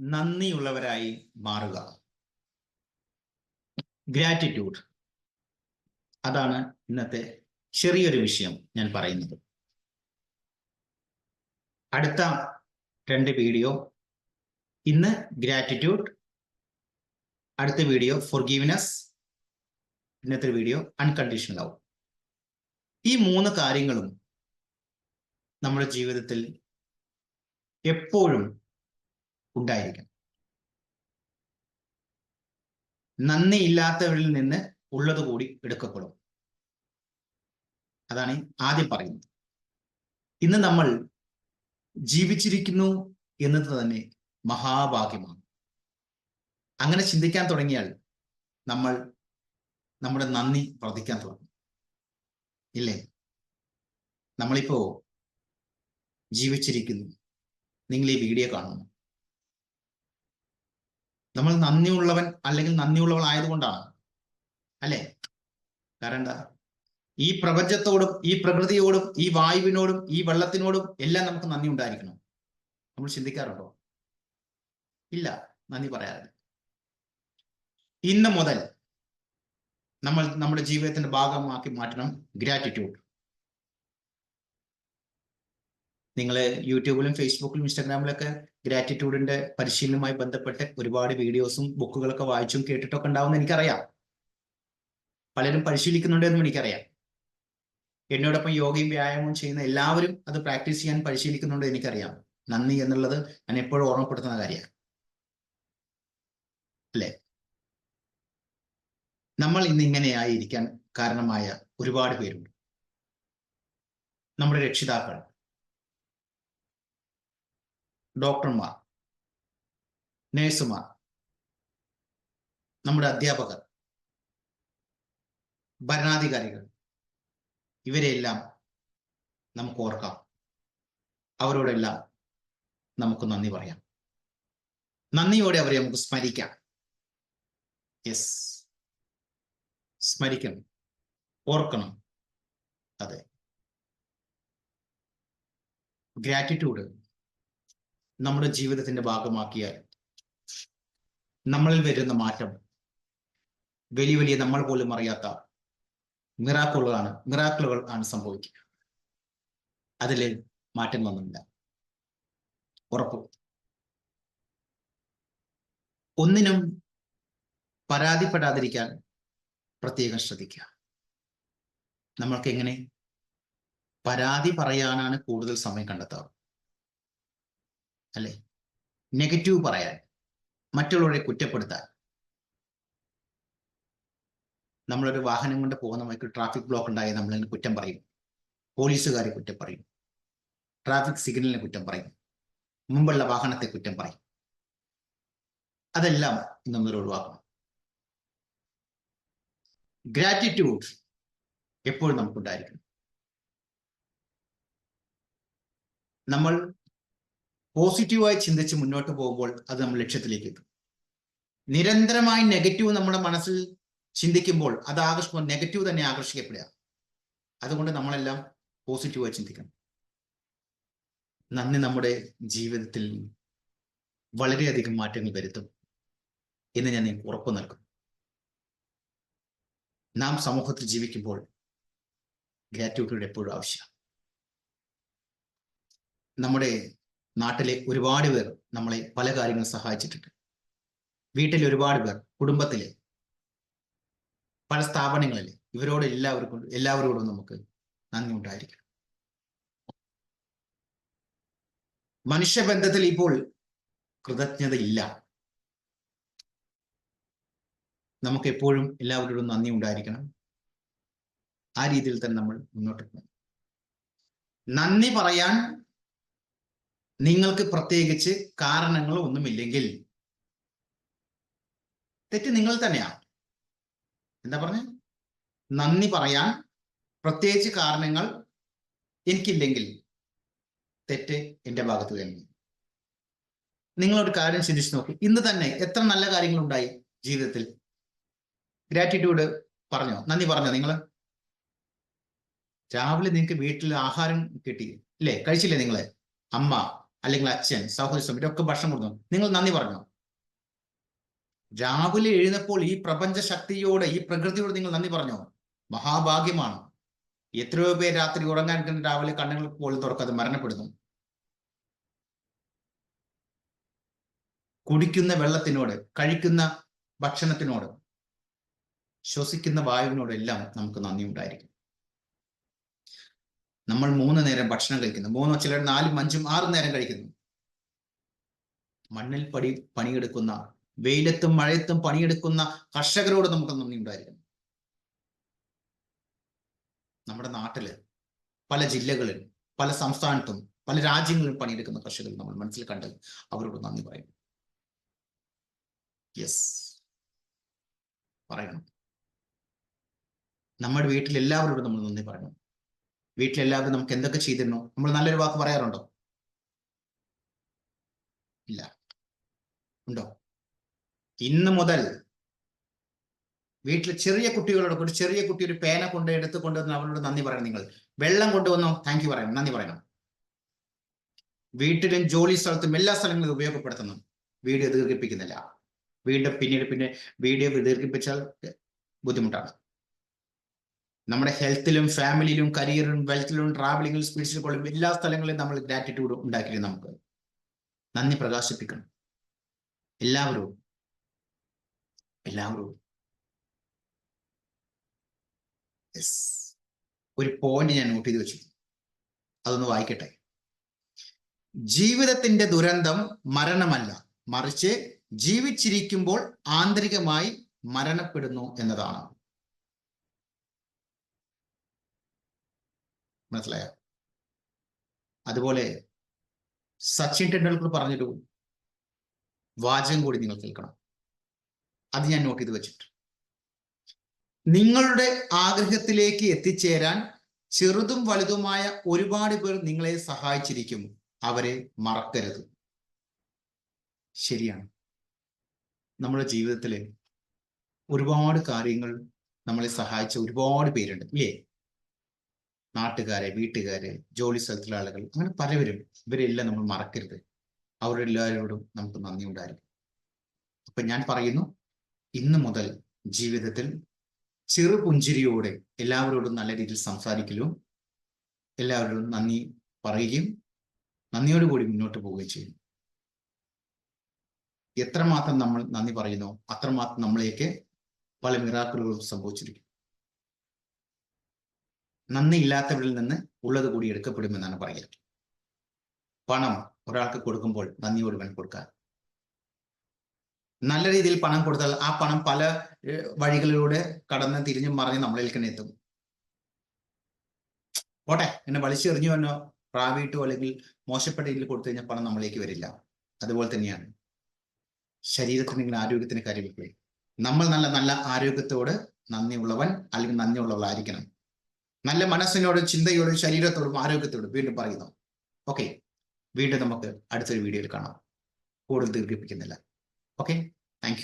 നന്ദിയുള്ളവരായി മാറുക. ഗ്രാറ്റിറ്റ്യൂഡ് അതാണ് ഇന്നത്തെ ചെറിയൊരു വിഷയം ഞാൻ പറയുന്നത്. അടുത്ത രണ്ട് വീഡിയോ ഇന്ന് ഗ്രാറ്റിറ്റ്യൂഡ് അടുത്ത വീഡിയോ ഫോർഗീവ്നെസ് ഇന്നത്തെ വീഡിയോ അൺകണ്ടീഷണൽ ആവും ഈ മൂന്ന് കാര്യങ്ങളും നമ്മുടെ ജീവിതത്തിൽ എപ്പോഴും ഉണ്ടായിരിക്കണം. നന്ദി ഇല്ലാത്തവരിൽ നിന്ന് ഉള്ളത് കൂടി എടുക്കപ്പെടും. അതാണ് ആദ്യം പറയുന്നത്. ഇന്ന് നമ്മൾ ജീവിച്ചിരിക്കുന്നു എന്നത് തന്നെ മഹാഭാഗ്യമാണ്. അങ്ങനെ ചിന്തിക്കാൻ തുടങ്ങിയാൽ നമ്മൾ നമ്മുടെ നന്ദി വർദ്ധിക്കാൻ തുടങ്ങും. ഇല്ലേ? നമ്മളിപ്പോ ജീവിച്ചിരിക്കുന്നു. നിങ്ങൾ ഈ വീഡിയോ കാണുന്നു. നമ്മൾ നന്ദിയുള്ളവൻ അല്ലെങ്കിൽ നന്ദിയുള്ളവൾ ആയതുകൊണ്ടാണ് അല്ലേ? കാരണം എന്താ? ഈ പ്രപഞ്ചത്തോടും ഈ പ്രകൃതിയോടും ഈ വായുവിനോടും ഈ വെള്ളത്തിനോടും എല്ലാം നമുക്ക് നന്ദി ഉണ്ടായിരിക്കണം. നമ്മൾ ചിന്തിക്കാറുണ്ടോ? ഇല്ല. നന്ദി പറയാറില്ല. ഇന്ന് മുതൽ നമ്മൾ നമ്മുടെ ജീവിതത്തിന്റെ ഭാഗമാക്കി മാറ്റണം. ഗ്രാറ്റിറ്റ്യൂഡ് നിങ്ങൾ യൂട്യൂബിലും ഫേസ്ബുക്കിലും ഇൻസ്റ്റാഗ്രാമിലൊക്കെ ഗ്രാറ്റിറ്റ്യൂഡിന്റെ പരിശീലനവുമായി ബന്ധപ്പെട്ട് ഒരുപാട് വീഡിയോസും ബുക്കുകളൊക്കെ വായിച്ചും കേട്ടിട്ടൊക്കെ ഉണ്ടാവും എനിക്കറിയാം. പലരും പരിശീലിക്കുന്നുണ്ട് എന്നും എനിക്കറിയാം. എന്നോടൊപ്പം യോഗയും വ്യായാമവും ചെയ്യുന്ന എല്ലാവരും അത് പ്രാക്ടീസ് ചെയ്യാൻ പരിശീലിക്കുന്നുണ്ട് എനിക്കറിയാം. നന്ദി എന്നുള്ളത് ഞാൻ എപ്പോഴും ഓർമ്മപ്പെടുത്തുന്ന കാര്യമാണ്. അല്ലേ? നമ്മൾ ഇന്ന് ഇങ്ങനെയായി ഇരിക്കാൻ കാരണമായ ഒരുപാട് പേരുണ്ട്. നമ്മുടെ രക്ഷിതാക്കൾ. ഡോക്ടർമാർ നേഴ്സുമാർ നമ്മുടെ അധ്യാപകർ ഭരണാധികാരികൾ ഇവരെയെല്ലാം നമുക്ക് ഓർക്കാം. അവരോടെല്ലാം നമുക്ക് നന്ദി പറയാം. നന്ദിയോടെ അവരെ നമുക്ക് സ്മരിക്കാം. യെസ് സ്മരിക്കണം. ഓർക്കണം. അതെ. ഗ്രാറ്റിറ്റ്യൂഡ് നമ്മുടെ ജീവിതത്തിന്റെ ഭാഗമാക്കിയാൽ നമ്മളിൽ വരുന്ന മാറ്റം വലിയ വലിയ നമ്മൾ പോലും അറിയാത്ത മിറാക്കുകളാണ് മിറാക്കിളുകൾ ആണ് സംഭവിക്കുക. അതിൽ മാറ്റം വന്നില്ല. ഉറപ്പ്. ഒന്നിനും പരാതിപ്പെടാതിരിക്കാൻ പ്രത്യേകം ശ്രദ്ധിക്കുക. നമ്മൾക്ക് എങ്ങനെ? പരാതി പറയാനാണ് കൂടുതൽ സമയം കണ്ടെത്താറ്. അല്ലെ? നെഗറ്റീവ് പറയാൻ മറ്റുള്ളവരെ കുറ്റപ്പെടുത്താൻ. നമ്മളൊരു വാഹനം കൊണ്ട് പോകുന്ന വഴിക്ക് ട്രാഫിക് ബ്ലോക്ക് നമ്മൾ കുറ്റം പറയും. പോലീസുകാരെ കുറ്റം പറയും. ട്രാഫിക് സിഗ്നലിനെ കുറ്റം പറയും. മുമ്പുള്ള വാഹനത്തെ കുറ്റം പറയും. അതെല്ലാം നമ്മൾ ഒഴിവാക്കണം. ഗ്രാറ്റിറ്റ്യൂഡ് എപ്പോഴും നമുക്കുണ്ടായിരിക്കണം. നമ്മൾ പോസിറ്റീവായി ചിന്തിച്ച് മുന്നോട്ട് പോകുമ്പോൾ അത് നമ്മൾ ലക്ഷ്യത്തിലേക്ക് എത്തും. നിരന്തരമായി നെഗറ്റീവ് നമ്മുടെ മനസ്സിൽ ചിന്തിക്കുമ്പോൾ അത് ആകർഷിക്കുമ്പോൾ നെഗറ്റീവ് തന്നെ ആകർഷിക്കപ്പെടുക. അതുകൊണ്ട് നമ്മളെല്ലാം പോസിറ്റീവായി ചിന്തിക്കണം. നന്ദി നമ്മുടെ ജീവിതത്തിൽ വളരെയധികം മാറ്റങ്ങൾ വരുത്തും എന്ന് ഞാൻ നിങ്ങൾക്ക് ഉറപ്പ് നൽകും. നാം സമൂഹത്തിൽ ജീവിക്കുമ്പോൾ ഗ്രാറ്റ്യൂട്ടിയുടെ എപ്പോഴും ആവശ്യമാണ്. നമ്മുടെ നാട്ടിലെ ഒരുപാട് പേർ നമ്മളെ പല കാര്യങ്ങൾ സഹായിച്ചിട്ടുണ്ട്. വീട്ടിലെ ഒരുപാട് പേർ കുടുംബത്തിലെ പല സ്ഥാപനങ്ങളിൽ ഇവരോട് എല്ലാവർക്കും എല്ലാവരോടും നമുക്ക് നന്ദി ഉണ്ടായിരിക്കണം. മനുഷ്യബന്ധത്തിൽ ഇപ്പോൾ കൃതജ്ഞത ഇല്ല. നമുക്ക് എപ്പോഴും എല്ലാവരോടും നന്ദി ഉണ്ടായിരിക്കണം. ആ രീതിയിൽ തന്നെ നമ്മൾ മുന്നോട്ട് പോകണം. നന്ദി പറയാൻ നിങ്ങൾക്ക് പ്രത്യേകിച്ച് കാരണങ്ങൾ ഒന്നുമില്ലെങ്കിൽ. തെറ്റ് നിങ്ങൾ തന്നെയാണ് എന്താ പറഞ്ഞ? നന്ദി പറയാൻ പ്രത്യേകിച്ച് കാരണങ്ങൾ എനിക്കില്ലെങ്കിൽ തെറ്റ് എന്റെ ഭാഗത്ത് തന്നെ നിങ്ങളൊരു കാര്യം ചിന്തിച്ചു നോക്കി. ഇന്ന് തന്നെ എത്ര നല്ല കാര്യങ്ങൾ ഉണ്ടായി ജീവിതത്തിൽ? ഗ്രാറ്റിറ്റ്യൂഡ് പറഞ്ഞോ? നന്ദി പറഞ്ഞോ നിങ്ങൾ രാവിലെ നിങ്ങൾക്ക് വീട്ടിൽ ആഹാരം കിട്ടി. ഇല്ലേ? കഴിച്ചില്ലേ നിങ്ങളെ? അമ്മ അല്ലെങ്കിൽ അച്ഛൻ സഹോദരി ഇവരൊക്കെ ഭക്ഷണം കൊടുക്കുന്നു നിങ്ങൾ നന്ദി പറഞ്ഞു? രാവിലെ എഴുന്നപ്പോൾ ഈ പ്രപഞ്ച ശക്തിയോട് ഈ പ്രകൃതിയോട് നിങ്ങൾ നന്ദി പറഞ്ഞു? മഹാഭാഗ്യമാണ്. എത്രയോ പേര് രാത്രി ഉറങ്ങാൻ രാവിലെ കണ്ണുകൾ പോലും തുറക്കാതെ മരണപ്പെടുന്നു. കുടിക്കുന്ന വെള്ളത്തിനോട് കഴിക്കുന്ന ഭക്ഷണത്തിനോട് ശ്വസിക്കുന്ന വായുവിനോടെല്ലാം നമുക്ക് നന്ദി ഉണ്ടായിരിക്കും. നമ്മൾ മൂന്ന് നേരം ഭക്ഷണം കഴിക്കുന്നു. മൂന്നോ ചിലർ നാലും അഞ്ചും ആറും നേരം കഴിക്കുന്നു. മണ്ണിൽ പടി പണിയെടുക്കുന്ന വെയിലത്തും മഴയത്തും പണിയെടുക്കുന്ന കർഷകരോട് നമുക്ക് നന്ദി ഉണ്ടായിരിക്കണം നമ്മുടെ നാട്ടിൽ പല ജില്ലകളിൽ പല സംസ്ഥാനത്തും പല രാജ്യങ്ങളിലും പണിയെടുക്കുന്ന കർഷകർ നമ്മൾ മനസ്സിൽ കണ്ട് അവരോട് നന്ദി പറയും യെസ് പറയണം. നമ്മുടെ വീട്ടിൽ എല്ലാവരോടും നമ്മൾ നന്ദി പറയണം. വീട്ടിലെല്ലാവരും നമുക്ക് എന്തൊക്കെ ചെയ്തിരുന്നു? നമ്മൾ നല്ലൊരു വാക്ക് പറയാറുണ്ടോ? ഇല്ല. ഉണ്ടോ? ഇന്ന് മുതൽ വീട്ടിൽ ചെറിയ കുട്ടികളോട് ഒരു ചെറിയ കുട്ടി ഒരു പേന കൊണ്ട് എടുത്ത് കൊണ്ടുവന്ന് നന്ദി പറയണം നിങ്ങൾ. വെള്ളം കൊണ്ടുവന്നോ? താങ്ക് യു പറയണം. നന്ദി പറയണം. വീട്ടിലും ജോലി സ്ഥലത്തും എല്ലാ സ്ഥലങ്ങളിലും ഉപയോഗപ്പെടുത്തുന്നു. വീഡിയോ ദീർഘിപ്പിക്കുന്നില്ല. വീണ്ടും പിന്നീട് പിന്നെ വീഡിയോ ദീർഘിപ്പിച്ചാൽ ബുദ്ധിമുട്ടാണ്. നമ്മുടെ ഹെൽത്തിലും ഫാമിലിയിലും കരിയറിലും വെൽത്തിലും ട്രാവലിംഗിലും സ്പിരിച്വലും എല്ലാ സ്ഥലങ്ങളിലും നമ്മൾ ഗ്രാറ്റിറ്റ്യൂഡ് ഉണ്ടാക്കിയിട്ട് നമുക്ക്. നന്ദി പ്രകാശിപ്പിക്കണം എല്ലാവരും എല്ലാവരും ഒരു പോയിന്റ് ഞാൻ നോട്ട് ചെയ്ത് വെച്ചു അതൊന്ന് വായിക്കട്ടെ. ജീവിതത്തിന്റെ ദുരന്തം മരണമല്ല. മറിച്ച് ജീവിച്ചിരിക്കുമ്പോൾ ആന്തരികമായി മരണപ്പെടുന്നു എന്നതാണ്. മനസ്സിലായോ? അതുപോലെ സച്ചിൻ ടെണ്ടുൽക്കർ പറഞ്ഞൊരു വാചകം കൂടി നിങ്ങൾ കേൾക്കണം. അത് ഞാൻ നോട്ട് ചെയ്ത് വെച്ചിട്ട് നിങ്ങളുടെ ആഗ്രഹത്തിലേക്ക് എത്തിച്ചേരാൻ ചെറുതും വലുതുമായ ഒരുപാട് പേർ നിങ്ങളെ സഹായിച്ചിരിക്കും. അവരെ മറക്കരുത്. ശരിയാണ്. നമ്മുടെ ജീവിതത്തിൽ ഒരുപാട് കാര്യങ്ങൾ നമ്മളെ സഹായിച്ച ഒരുപാട് പേരുണ്ട്. ഇല്ലേ? നാട്ടുകാരെ വീട്ടുകാരെ ജോലി സ്ഥലത്തിലെ ആളുകൾ അങ്ങനെ പലവരും ഇവരെല്ലാം നമ്മൾ മറക്കരുത്. അവരെല്ലാവരോടും നമുക്ക് നന്ദി ഉണ്ടായിരിക്കും. അപ്പൊ ഞാൻ പറയുന്നു ഇന്ന് മുതൽ ജീവിതത്തിൽ ചെറു പുഞ്ചിരിയോടെ എല്ലാവരോടും നല്ല രീതിയിൽ സംസാരിക്കലും എല്ലാവരോടും നന്ദി പറയുകയും നന്ദിയോടുകൂടി മുന്നോട്ട് പോവുകയും ചെയ്യും. എത്രമാത്രം നമ്മൾ നന്ദി പറയുന്നോ അത്രമാത്രം നമ്മളേക്ക് പല മിറാക്കളുകളും സംഭവിച്ചിരിക്കും. നന്ദി ഇല്ലാത്തവരിൽ നിന്ന് ഉള്ളത് കൂടി എടുക്കപ്പെടുമെന്നാണ് പറയുന്നത്. പണം ഒരാൾക്ക് കൊടുക്കുമ്പോൾ നന്ദി ഒരുവൻ കൊടുക്കുക നല്ല രീതിയിൽ പണം കൊടുത്താൽ ആ പണം പല വഴികളിലൂടെ കടന്ന് തിരിഞ്ഞു മറിഞ്ഞ് നമ്മളിൽ തന്നെ എത്തും. പോട്ടെ എന്നെ വലിച്ചെറിഞ്ഞു എന്നോ പ്രാവിട്ടോ അല്ലെങ്കിൽ മോശപ്പെട്ട രീതിയിൽ കൊടുത്തു കഴിഞ്ഞാൽ പണം നമ്മളിലേക്ക് വരില്ല. അതുപോലെ തന്നെയാണ് ശരീരത്തിന് ഇങ്ങനെ ആരോഗ്യത്തിന് കാര്യമില്ലേ നമ്മൾ നല്ല നല്ല ആരോഗ്യത്തോട് നന്ദിയുള്ളവൻ അല്ലെങ്കിൽ നന്ദിയുള്ളവളായിരിക്കണം. നല്ല മനസ്സിനോടും ചിന്തയോടും ശരീരത്തോടും ആരോഗ്യത്തോടും വീണ്ടും പറയുന്നു. ഓക്കെ വീണ്ടും നമുക്ക് അടുത്തൊരു വീഡിയോയിൽ കാണാം. കൂടുതൽ ദീർഘിപ്പിക്കുന്നില്ല. Okay thank